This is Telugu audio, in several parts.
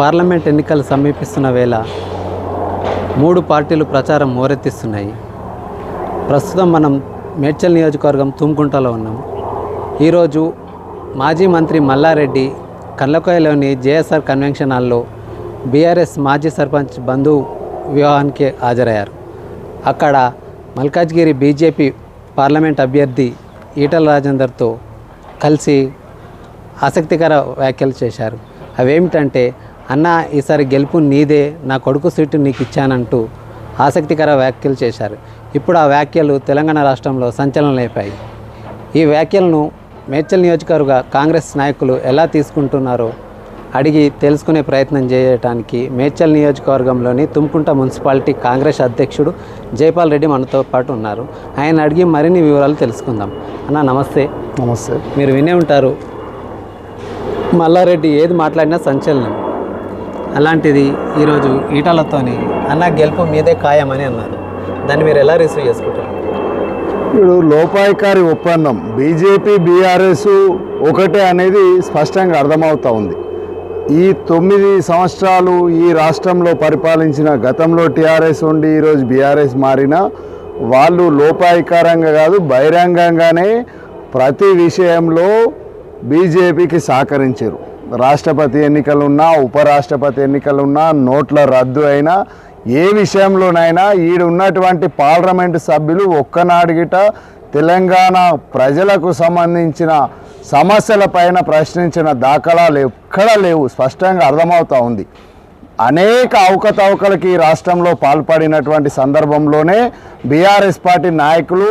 పార్లమెంట్ ఎన్నికలు సమీపిస్తున్న వేళ మూడు పార్టీలు ప్రచారం మోరెత్తిస్తున్నాయి. ప్రస్తుతం మనం మేడ్చల్ నియోజకవర్గం తుమ్కుంటలో ఉన్నాం. ఈరోజు మాజీ మంత్రి మల్లారెడ్డి కళ్ళకోయలోని జేఎస్ఆర్ కన్వెన్షన్ హాల్లో బీఆర్ఎస్ మాజీ సర్పంచ్ బంధు వివాహానికి హాజరయ్యారు. అక్కడ మల్కాజ్గిరి బీజేపీ పార్లమెంట్ అభ్యర్థి ఈటల రాజేందర్తో కలిసి ఆసక్తికర వ్యాఖ్యలు చేశారు. అవేమిటంటే అన్న ఈసారి గెలుపు నీదే నా కొడుకు సీటు నీకు ఇచ్చానంటూ ఆసక్తికర వ్యాఖ్యలు చేశారు. ఇప్పుడు ఆ వ్యాఖ్యలు తెలంగాణ రాష్ట్రంలో సంచలనం లేపాయి ఈ వ్యాఖ్యలను మేడ్చల్ నియోజకవర్గ కాంగ్రెస్ నాయకులు ఎలా తీసుకుంటున్నారో అడిగి తెలుసుకునే ప్రయత్నం చేయడానికి మేడ్చల్ నియోజకవర్గంలోని తుమ్కుంట మున్సిపాలిటీ కాంగ్రెస్ అధ్యక్షుడు జైపాల్ రెడ్డి మనతో పాటు ఉన్నారు. ఆయన అడిగి మరిన్ని వివరాలు తెలుసుకుందాం. అన్న నమస్తే. నమస్తే. మీరు వినే ఉంటారు. మల్లారెడ్డి ఏది మాట్లాడినా సంచలనం. అలాంటిది ఈరోజు ఈటలతోని అన్న గెలుపు మీదే ఖాయమని అన్నారు. దాన్ని మీరు ఎలా రిసీవ్ చేసుకుంటారు? ఇప్పుడు లోపాయికారి ఒప్పందం బీజేపీ బీఆర్ఎస్ ఒకటే అనేది స్పష్టంగా అర్థమవుతూ ఉంది. ఈ తొమ్మిది సంవత్సరాలు ఈ రాష్ట్రంలో పరిపాలించిన గతంలో టీఆర్ఎస్ ఉండి ఈరోజు బీఆర్ఎస్ మారిన వాళ్ళు లోపాయికారంగా కాదు బహిరంగంగానే ప్రతి విషయంలో బీజేపీకి సహకరించారు. రాష్ట్రపతి ఎన్నికలున్నా ఉపరాష్ట్రపతి ఎన్నికలున్నా నోట్ల రద్దు అయినా ఏ విషయంలోనైనా ఈడు ఉన్నటువంటి పార్లమెంటు సభ్యులు ఒక్కనాడిగిట తెలంగాణ ప్రజలకు సంబంధించిన సమస్యలపైన ప్రశ్నించిన దాఖలాలు ఎక్కడా లేవు. స్పష్టంగా అర్థమవుతూ ఉంది. అనేక అవకతవకలకి ఈ రాష్ట్రంలో పాల్పడినటువంటి సందర్భంలోనే బీఆర్ఎస్ పార్టీ నాయకులు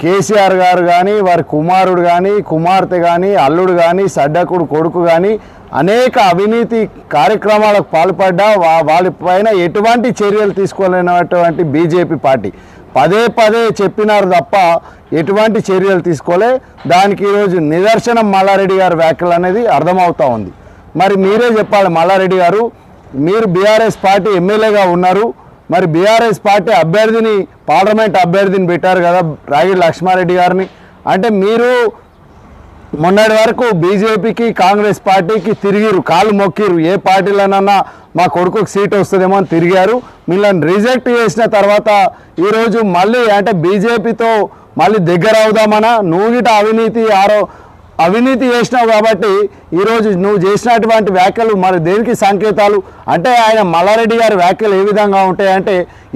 కేసీఆర్ గారు కానీ వారి కుమారుడు కానీ కుమార్తె కానీ అల్లుడు కానీ సడ్డకుడు కొడుకు కానీ అనేక అవినీతి కార్యక్రమాలకు పాల్పడ్డా వాళ్ళపైన ఎటువంటి చర్యలు తీసుకోలేనటువంటి బీజేపీ పార్టీ. పదే పదే చెప్పినారు తప్ప ఎటువంటి చర్యలు తీసుకోలే. దానికి ఈరోజు నిదర్శనం మల్లారెడ్డి గారి వ్యాఖ్యలు అనేది అర్థమవుతూ ఉంది. మరి మీరే చెప్పాలి మల్లారెడ్డి గారు మీరు బీఆర్ఎస్ పార్టీ ఎమ్మెల్యేగా ఉన్నారు. మరి బీఆర్ఎస్ పార్టీ అభ్యర్థిని పార్లమెంట్ అభ్యర్థిని పెట్టారు కదా రాగిడి లక్ష్మారెడ్డి గారిని. అంటే మీరు మొన్నటి వరకు బీజేపీకి కాంగ్రెస్ పార్టీకి తిరిగిరు కాలు మొక్కిరు ఏ పార్టీలోనన్నా మా కొడుకుకి సీట్ వస్తుందేమో అని తిరిగారు. మిమ్మల్ని రిజెక్ట్ చేసిన తర్వాత ఈరోజు మళ్ళీ అంటే బీజేపీతో మళ్ళీ దగ్గర అవుదామనా? నువ్వు గిట అవినీతి ఆరో అవినీతి చేసినావు కాబట్టి ఈరోజు నువ్వు చేసినటువంటి వ్యాఖ్యలు మరి దేనికి సంకేతాలు? అంటే ఆయన మల్లారెడ్డి గారి వ్యాఖ్యలు ఏ విధంగా ఉంటాయంటే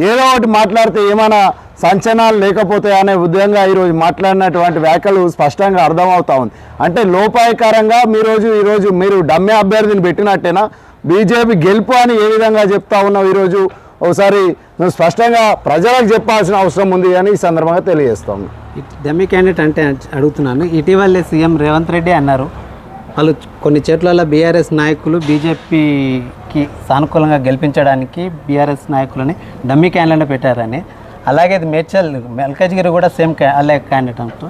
ఏదో ఒకటి మాట్లాడితే ఏమైనా సంచలనాలు లేకపోతే అనే విధంగా ఈరోజు మాట్లాడినటువంటి వ్యాఖ్యలు స్పష్టంగా అర్థమవుతా ఉంది. అంటే లోపాయకారంగా మీరోజు ఈరోజు మీరు డమ్మే అభ్యర్థిని పెట్టినట్టేనా? బీజేపీ గెలుపు అని ఏ విధంగా చెప్తా ఉన్నావు ఈరోజు? ఒకసారి నువ్వు స్పష్టంగా ప్రజలకు చెప్పాల్సిన అవసరం ఉంది అని ఈ సందర్భంగా తెలియజేస్తాను. డెమ్మి క్యాండిడేట్ అంటే అడుగుతున్నాను. ఇటీవలే సీఎం రేవంత్ రెడ్డి అన్నారు. వాళ్ళు కొన్ని చోట్ల బీఆర్ఎస్ నాయకులు బీజేపీకి సానుకూలంగా గెలిపించడానికి బీఆర్ఎస్ నాయకులని డమ్మీ క్యాండిడేట్ పెట్టారని. అలాగే ఇది మేడ్చల్ మెల్కజ్గిరి కూడా సేమ్ అలాగే క్యాండిడేట్ అంటూ.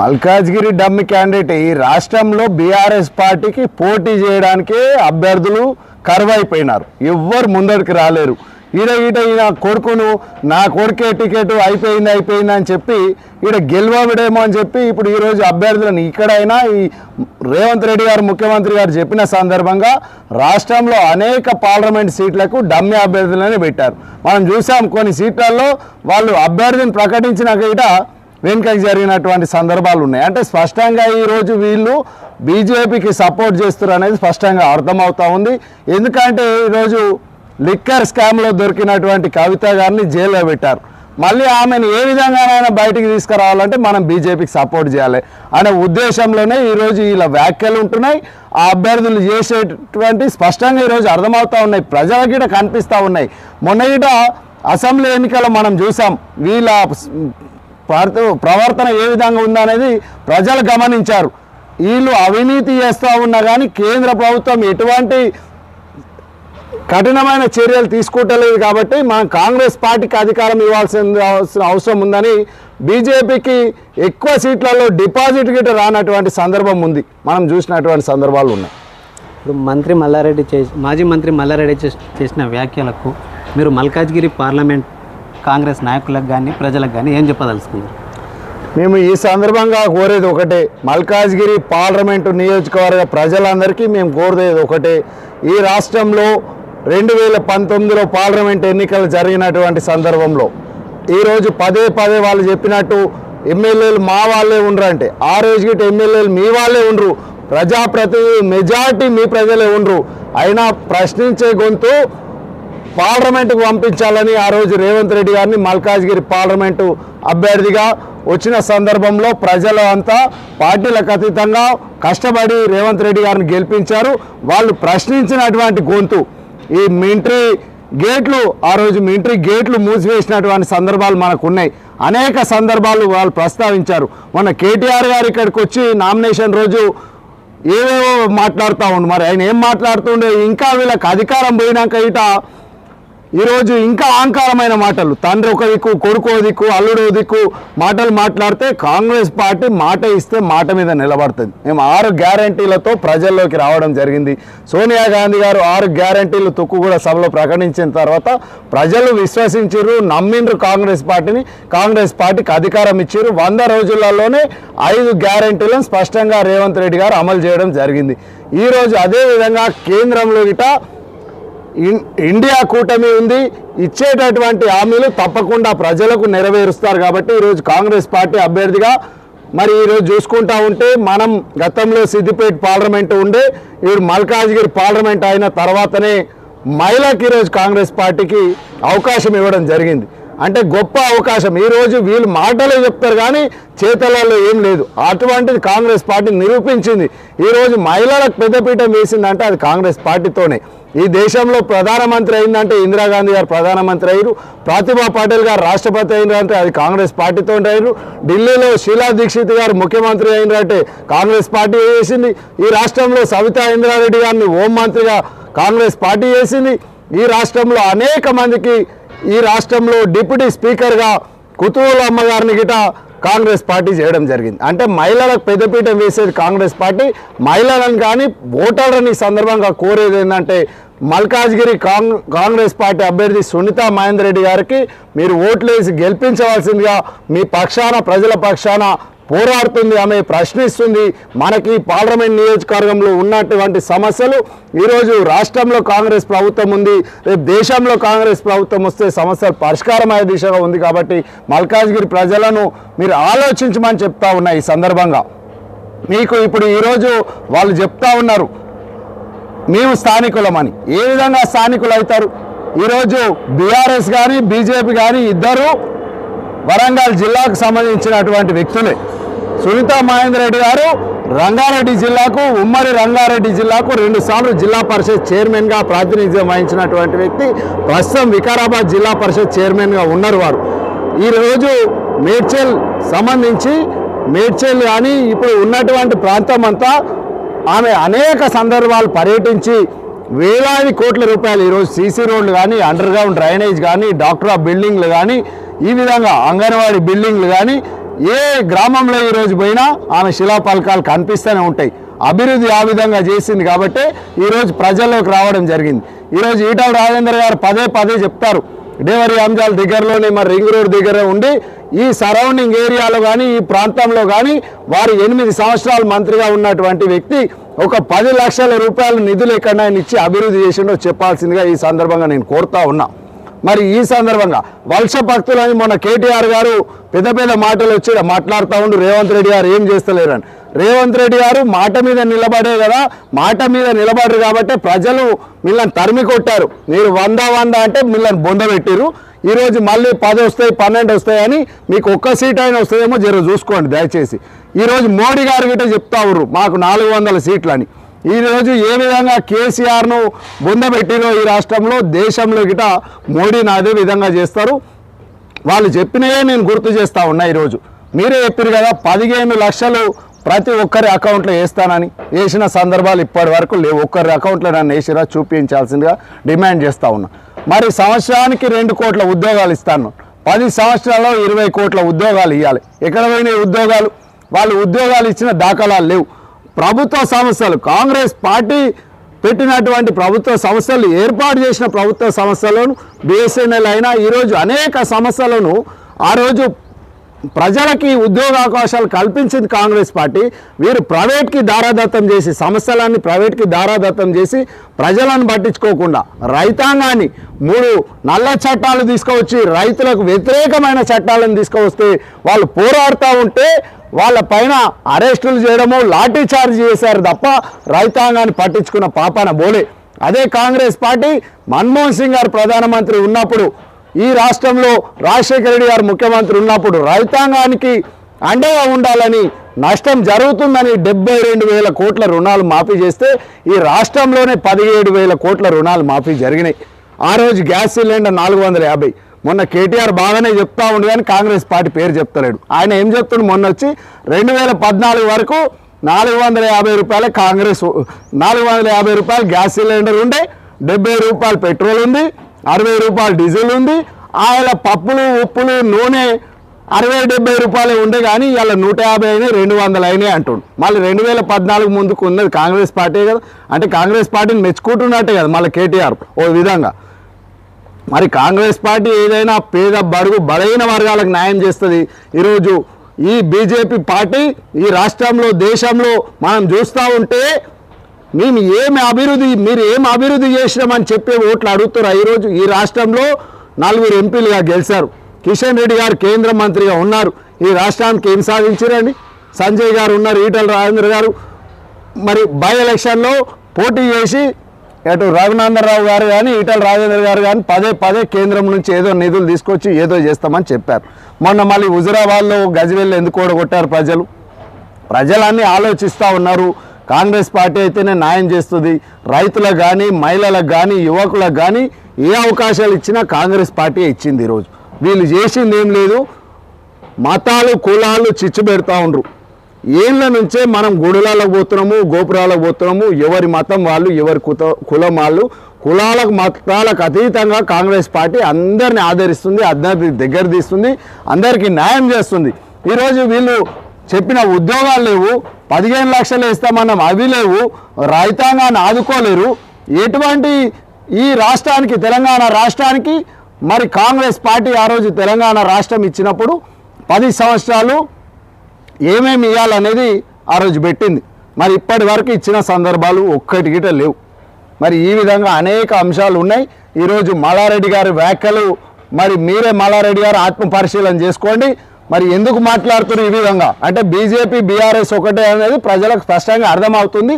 మల్కాజ్గిరి డమ్మి క్యాండిడేట్ ఈ రాష్ట్రంలో బీఆర్ఎస్ పార్టీకి పోటీ చేయడానికి అభ్యర్థులు కరువైపోయినారు. ఎవ్వరు ముందరికి రాలేరు. ఈడ ఈడ ఈయన కొడుకును నా కొడుకే టికెట్ అయిపోయింది అయిపోయింది అని చెప్పి ఈడ గెలవడేమో అని చెప్పి ఇప్పుడు ఈరోజు అభ్యర్థులను ఇక్కడైనా ఈ రేవంత్ రెడ్డి గారు ముఖ్యమంత్రి గారు చెప్పిన సందర్భంగా రాష్ట్రంలో అనేక పార్లమెంట్ సీట్లకు డమ్మి అభ్యర్థులని పెట్టారు. మనం చూసాం కొన్ని సీట్లలో వాళ్ళు అభ్యర్థిని ప్రకటించినాక ఇట వెనుకకి జరిగినటువంటి సందర్భాలు ఉన్నాయి. అంటే స్పష్టంగా ఈరోజు వీళ్ళు బీజేపీకి సపోర్ట్ చేస్తారు అనేది స్పష్టంగా అర్థమవుతా ఉంది. ఎందుకంటే ఈరోజు లిక్కర్ స్కామ్లో దొరికినటువంటి కవిత గారిని జైల్లో పెట్టారు. మళ్ళీ ఆమెను ఏ విధంగానైనా బయటికి తీసుకురావాలంటే మనం బీజేపీకి సపోర్ట్ చేయాలి. అనే ఉద్దేశంలోనే ఈరోజు ఇలా వ్యాఖ్యలు ఉంటున్నాయి. ఆ అభ్యర్థులు చేసేటువంటి స్పష్టంగా ఈరోజు అర్థమవుతూ ఉన్నాయి. ప్రజలకి కూడా కనిపిస్తూ ఉన్నాయి. మొన్నగిట అసెంబ్లీ ఎన్నికలు మనం చూసాం. వీళ్ళ ప్రవర్తన ఏ విధంగా ఉందనేది ప్రజలు గమనించారు. వీళ్ళు అవినీతి చేస్తూ ఉన్నా కానీ కేంద్ర ప్రభుత్వం ఎటువంటి కఠినమైన చర్యలు తీసుకుంటలేదు కాబట్టి మనం కాంగ్రెస్ పార్టీకి అధికారం ఇవ్వాల్సిన అవసరం- అవసరం ఉందని బీజేపీకి ఎక్కువ సీట్లలో డిపాజిట్ గిట్ట రానటువంటి సందర్భం ఉంది. మనం చూసినటువంటి సందర్భాలు ఉన్నాయి. ఇప్పుడు మంత్రి మల్లారెడ్డి చేసి మాజీ మంత్రి మల్లారెడ్డి చేస్- చేసిన వ్యాఖ్యలకు మీరు మల్కాజ్గిరి పార్లమెంట్ కాంగ్రెస్ నాయకులకు కానీ ప్రజలకు కానీ ఏం చెప్పదలుచుకున్నారు? మేము ఈ సందర్భంగా కోరేది ఒకటే మల్కాజ్గిరి పార్లమెంటు నియోజకవర్గ ప్రజలందరికీ మేము కోరేది ఒకటే ఈ రాష్ట్రంలో రెండు వేల పంతొమ్మిదిలో పార్లమెంట్ ఎన్నికలు జరిగినటువంటి సందర్భంలో ఈరోజు పదే పదే వాళ్ళు చెప్పినట్టు ఎమ్మెల్యేలు మా వాళ్ళే ఉండరు అంటే. ఆ రోజు గిట్ట ఎమ్మెల్యేలు మీ వాళ్ళే ఉండరు. ప్రజాప్రతినిధులు మెజార్టీ మీ ప్రజలే ఉండరు. అయినా ప్రశ్నించే గొంతు పార్లమెంటుకు పంపించాలని ఆ రోజు రేవంత్ రెడ్డి గారిని మల్కాజ్గిరి పార్లమెంటు అభ్యర్థిగా వచ్చిన సందర్భంలో ప్రజలు అంతా పార్టీలకు అతీతంగా కష్టపడి రేవంత్ రెడ్డి గారిని గెలిపించారు. వాళ్ళు ప్రశ్నించినటువంటి గొంతు ఈ మింట్రీ గేట్లు ఆ రోజు మింట్రీ గేట్లు మూసివేసినటువంటి సందర్భాలు మనకు ఉన్నాయి అనేక సందర్భాలు వాళ్ళు ప్రస్తావించారు. మొన్న కేటీఆర్ గారు ఇక్కడికి వచ్చి నామినేషన్ రోజు ఏవేవో మాట్లాడుతూ ఉండు. మరి ఆయన ఏం మాట్లాడుతుండే? ఇంకా వీళ్ళకి అధికారం పోయినాక ఇట ఈరోజు ఇంకా అహంకారమైన మాటలు. తండ్రి ఒక దిక్కు కొడుకో దిక్కు అల్లుడో దిక్కు మాటలు మాట్లాడితే కాంగ్రెస్ పార్టీ మాట ఇస్తే మాట మీద నిలబడుతుంది. మేము ఆరు గ్యారంటీలతో ప్రజల్లోకి రావడం జరిగింది. సోనియా గాంధీ గారు ఆరు గ్యారంటీలు తుక్కు కూడా సభలో ప్రకటించిన తర్వాత ప్రజలు విశ్వసించారు నమ్మిండ్రు కాంగ్రెస్ పార్టీని. కాంగ్రెస్ పార్టీకి అధికారం ఇచ్చారు వంద రోజులలోనే ఐదు గ్యారంటీలను స్పష్టంగా రేవంత్ రెడ్డి గారు అమలు చేయడం జరిగింది. ఈరోజు అదేవిధంగా కేంద్రంలో గిట ఇండియా కూటమి ఉంది ఇచ్చేటటువంటి హామీలు తప్పకుండా ప్రజలకు నెరవేరుస్తారు కాబట్టి ఈరోజు కాంగ్రెస్ పార్టీ అభ్యర్థిగా మరి ఈరోజు చూసుకుంటా ఉంటే మనం గతంలో సిద్దిపేట పార్లమెంట్ ఉండే ఇప్పుడు మల్కాజ్గిరి పార్లమెంట్ అయిన తర్వాతనే మహిళకి ఈరోజు కాంగ్రెస్ పార్టీకి అవకాశం ఇవ్వడం జరిగింది. అంటే గొప్ప అవకాశం. ఈరోజు వీళ్ళు మాటలే చెప్తారు కానీ చేతలలో ఏం లేదు. అటువంటిది కాంగ్రెస్ పార్టీ నిరూపించింది. ఈరోజు మహిళలకు పెద్దపీఠం వేసిందంటే అది కాంగ్రెస్ పార్టీతోనే. ఈ దేశంలో ప్రధానమంత్రి అయిందంటే ఇందిరాగాంధీ గారు ప్రధానమంత్రి అయ్యారు. ప్రతిభా పాటిల్ గారు రాష్ట్రపతి అయినారంటే అది కాంగ్రెస్ పార్టీతో అయ్యారు. ఢిల్లీలో షీలా దీక్షిత్ గారు ముఖ్యమంత్రి అయినారంటే కాంగ్రెస్ పార్టీ చేసింది ఈ రాష్ట్రంలో సవితా ఇంద్రారెడ్డి గారిని హోంమంత్రిగా కాంగ్రెస్ పార్టీ చేసింది ఈ రాష్ట్రంలో అనేక మందికి ఈ రాష్ట్రంలో డిప్యూటీ స్పీకర్గా కుతూహల అమ్మగారిని గిట కాంగ్రెస్ పార్టీ చేయడం జరిగింది. అంటే మహిళలకు పెద్దపీఠం వేసేది కాంగ్రెస్ పార్టీ. మహిళలను కానీ ఓటర్లని సందర్భంగా కోరేది ఏంటంటే మల్కాజ్గిరి కాంగ్ కాంగ్రెస్ పార్టీ అభ్యర్థి సునీత మహేందర్ రెడ్డి గారికి మీరు ఓట్లేసి గెలిపించవలసిందిగా మీ పక్షాన ప్రజల పక్షాన పోరాడుతుంది ఆమె ప్రశ్నిస్తుంది మనకి పార్లమెంట్ నియోజకవర్గంలో ఉన్నటువంటి సమస్యలు. ఈరోజు రాష్ట్రంలో కాంగ్రెస్ ప్రభుత్వం ఉంది రేపు దేశంలో కాంగ్రెస్ ప్రభుత్వం వస్తే సమస్యలు పరిష్కారమయ్యే దిశగా ఉంది కాబట్టి మల్కాజ్గిరి ప్రజలను మీరు ఆలోచించమని చెప్తా ఉన్నాయి ఈ సందర్భంగా. మీకు ఇప్పుడు ఈరోజు వాళ్ళు చెప్తా ఉన్నారు మేము స్థానికులమని. ఏ విధంగా స్థానికులు అవుతారు ఈరోజు బీఆర్ఎస్ కానీ బీజేపీ కానీ ఇద్దరు వరంగల్ జిల్లాకు సంబంధించినటువంటి వ్యక్తులే. సునీత మహేందర్ రెడ్డి గారు రంగారెడ్డి జిల్లాకు ఉమ్మడి రంగారెడ్డి జిల్లాకు రెండు సార్లు జిల్లా పరిషత్ చైర్మన్గా ప్రాతినిధ్యం వహించినటువంటి వ్యక్తి. ప్రస్తుతం వికారాబాద్ జిల్లా పరిషత్ చైర్మన్గా ఉన్నారు వారు. ఈరోజు మేడ్చల్ సంబంధించి మేడ్చల్ కానీ ఇప్పుడు ఉన్నటువంటి ప్రాంతం అంతా ఆమె అనేక సందర్భాలు పర్యటించి వేలాది కోట్ల రూపాయలు ఈరోజు సీసీ రోడ్లు కానీ అండర్ గ్రౌండ్ డ్రైనేజ్ కానీ డాక్టర్ ఆఫ్ బిల్డింగ్లు కానీ ఈ విధంగా అంగన్వాడీ బిల్డింగ్లు కానీ ఏ గ్రామంలో ఈరోజు పోయినా ఆమె శిలాపలకాలు కనిపిస్తూనే ఉంటాయి. అభివృద్ధి ఆ విధంగా చేసింది కాబట్టి ఈరోజు ప్రజల్లోకి రావడం జరిగింది. ఈరోజు ఈటల రాజేందర్ గారు పదే పదే చెప్తారు. డేవరి అంజాల్ దగ్గరలోనే మరి రింగ్ రోడ్ దగ్గర ఉండి ఈ సరౌండింగ్ ఏరియాలో కానీ ఈ ప్రాంతంలో కానీ వారు ఎనిమిది సంవత్సరాలు మంత్రిగా ఉన్నటువంటి వ్యక్తి ఒక పది లక్షల రూపాయల నిధులు ఎక్కడైనా ఇచ్చి అభివృద్ధి చేసిండో చెప్పాల్సిందిగా ఈ సందర్భంగా నేను కోరుతా ఉన్నా. మరి ఈ సందర్భంగా వలస భక్తులని మొన్న కేటీఆర్ గారు పెద్ద పెద్ద మాటలు వచ్చి మాట్లాడుతూ ఉండు. రేవంత్ రెడ్డి గారు ఏం చేస్తలేరని. రేవంత్ రెడ్డి గారు మాట మీద నిలబడే కదా మాట మీద నిలబడరు కాబట్టి ప్రజలు మిమ్మల్ని తరిమి కొట్టారు. మీరు వంద వంద అంటే మిమ్మల్ని బొందబెట్టిరు ఈరోజు మళ్ళీ పది వస్తాయి పన్నెండు వస్తాయని మీకు ఒక్క సీట్ అయినా వస్తుందేమో జర చూసుకోండి దయచేసి. ఈరోజు మోడీ గారు గిట్ట చెప్తా ఉర్రు మాకు నాలుగు వందల సీట్లని. ఈరోజు ఏ విధంగా కేసీఆర్ను బొందబెట్టినో ఈ రాష్ట్రంలో దేశంలో గిట మోడీని అదే విధంగా చేస్తారు. వాళ్ళు చెప్పినవే నేను గుర్తు చేస్తా ఉన్నా ఈరోజు. మీరే చెప్పారు కదా పదిహేను లక్షలు ప్రతి ఒక్కరి అకౌంట్లో వేస్తానని. వేసిన సందర్భాలు ఇప్పటి వరకు లేవు. ఒక్కరి అకౌంట్లో నన్ను వేసిరా చూపించాల్సిందిగా డిమాండ్ చేస్తూ ఉన్నా. మరి సంవత్సరానికి రెండు కోట్ల ఉద్యోగాలు ఇస్తాను. పది సంవత్సరాల్లో ఇరవై కోట్ల ఉద్యోగాలు ఇవ్వాలి ఎక్కడ పోయినాయి ఉద్యోగాలు? వాళ్ళు ఉద్యోగాలు ఇచ్చిన దాఖలాలు లేవు. ప్రభుత్వ సంస్థలు కాంగ్రెస్ పార్టీ పెట్టినటువంటి ప్రభుత్వ సంస్థలు ఏర్పాటు చేసిన ప్రభుత్వ సంస్థలను బిఎస్ఎన్ఎల్ అయినా ఈరోజు అనేక సంస్థలను ఆ రోజు ప్రజలకి ఉద్యోగ అవకాశాలు కల్పించింది కాంగ్రెస్ పార్టీ. వీరు ప్రైవేట్కి దారాదత్తం చేసి సమస్యలన్నీ ప్రైవేట్కి దారాదత్తం చేసి ప్రజలను పట్టించుకోకుండా రైతాంగాన్ని మూడు నల్ల చట్టాలు తీసుకువచ్చి రైతులకు వ్యతిరేకమైన చట్టాలను తీసుకువస్తే వాళ్ళు పోరాడుతూ ఉంటే వాళ్ళ పైన అరెస్టులు చేయడము లాఠీ చార్జ్ చేశారు తప్ప రైతాంగాన్ని పట్టించుకున్న పాపాన బోలే. అదే కాంగ్రెస్ పార్టీ మన్మోహన్ సింగ్ గారు ప్రధానమంత్రి ఉన్నప్పుడు ఈ రాష్ట్రంలో రాజశేఖర రెడ్డి గారు ముఖ్యమంత్రి ఉన్నప్పుడు రైతాంగానికి అండగా ఉండాలని నష్టం జరుగుతుందని డెబ్బై రెండు వేల కోట్ల రుణాలు మాఫీ చేస్తే ఈ రాష్ట్రంలోనే పదిహేడు వేల కోట్ల రుణాలు మాఫీ జరిగినాయి. ఆ రోజు గ్యాస్ సిలిండర్ నాలుగు వందల యాభై మొన్న కేటీఆర్ బాగానే చెప్తా ఉండు కానీ కాంగ్రెస్ పార్టీ పేరు చెప్తలేడు. ఆయన ఏం చెప్తుండు? మొన్న వచ్చి రెండు వేల పద్నాలుగు వరకు నాలుగు వందల యాభై రూపాయల కాంగ్రెస్ నాలుగు వందల యాభై రూపాయలు గ్యాస్ సిలిండర్ ఉండే డెబ్బై రూపాయలు పెట్రోల్ ఉంది అరవై రూపాయలు డీజిల్ ఉంది ఆయన పప్పులు ఉప్పులు నూనె అరవై డెబ్బై రూపాయలు ఉండే కానీ ఇలా నూట యాభై అయినాయి రెండు వందలు అయినాయి అంటుండు. మళ్ళీ రెండు వేల పద్నాలుగు ముందుకు ఉన్నది కాంగ్రెస్ పార్టీ కదా. అంటే కాంగ్రెస్ పార్టీని మెచ్చుకుంటున్నట్టే కదా మళ్ళీ కేటీఆర్ ఓ విధంగా. మరి కాంగ్రెస్ పార్టీ ఏదైనా పేద బడుగు బలైన వర్గాలకు న్యాయం చేస్తుంది. ఈరోజు ఈ బీజేపీ పార్టీ ఈ రాష్ట్రంలో దేశంలో మనం చూస్తూ ఉంటే మేము ఏమి అభివృద్ధి మీరు ఏమి అభివృద్ధి చేసినామని చెప్పే ఓట్లు అడుగుతున్నారు ఈరోజు ఈ రాష్ట్రంలో నలుగురు ఎంపీలుగా గెలిచారు. కిషన్ రెడ్డి గారు కేంద్ర మంత్రిగా ఉన్నారు. ఈ రాష్ట్రానికి ఏం సాధించారండి సంజయ్ గారు ఉన్నారు ఈటల రాజేంద్ర గారు. మరి బై ఎలక్షన్లో పోటీ చేసి అటు రఘునందనరావు గారు కానీ ఈటల రాజేంద్ర గారు కానీ పదే పదే కేంద్రం నుంచి ఏదో నిధులు తీసుకొచ్చి ఏదో చేస్తామని చెప్పారు. మొన్న మళ్ళీ హుజురాబాద్లో గజవెల్లి ఎందుకు ఓడగొట్టారు ప్రజలు? ప్రజలన్నీ ఆలోచిస్తూ ఉన్నారు. కాంగ్రెస్ పార్టీ అయితేనే న్యాయం చేస్తుంది. రైతులకు కానీ మహిళలకు కానీ యువకులకు కానీ ఏ అవకాశాలు ఇచ్చినా కాంగ్రెస్ పార్టీ ఇచ్చింది ఈరోజు వీళ్ళు చేసింది ఏం లేదు. మతాలు కులాలు చిచ్చు పెడతా ఉండరు. ఏళ్ళ నుంచే మనం గుడులకు పోతున్నాము గోపురాలకు పోతున్నాము. ఎవరి మతం వాళ్ళు ఎవరి కుత కులం వాళ్ళు కులాలకు మతాలకు అతీతంగా కాంగ్రెస్ పార్టీ అందరిని ఆదరిస్తుంది అందరి దగ్గర తీస్తుంది అందరికీ న్యాయం చేస్తుంది. ఈరోజు వీళ్ళు చెప్పిన ఉద్యోగాలు లేవు పదిహేను లక్షలు ఇస్తామన్నాం అవి లేవు రైతాంగాన్ని ఆదుకోలేరు. ఎటువంటి ఈ రాష్ట్రానికి తెలంగాణ రాష్ట్రానికి మరి కాంగ్రెస్ పార్టీ ఆ రోజు తెలంగాణ రాష్ట్రం ఇచ్చినప్పుడు పది సంవత్సరాలు ఏమేమి ఇవ్వాలనేది ఆ రోజు పెట్టింది. మరి ఇప్పటి వరకు ఇచ్చిన సందర్భాలు ఒక్కటి గిట లేవు. మరి ఈ విధంగా అనేక అంశాలు ఉన్నాయి. ఈరోజు మల్లారెడ్డి గారి వ్యాఖ్యలు మరి మీరే మల్లారెడ్డి గారు ఆత్మ పరిశీలన చేసుకోండి. మరి ఎందుకు మాట్లాడుతున్నారు ఈ విధంగా? అంటే బీజేపీ బీఆర్ఎస్ ఒకటే అనేది ప్రజలకు స్పష్టంగా అర్థమవుతుంది.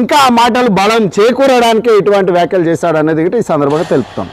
ఇంకా ఆ మాటలు బలం చేకూరడానికి ఇటువంటి వ్యాఖ్యలు చేశాడు అనేది ఈ సందర్భంగా తెలుపుతాం.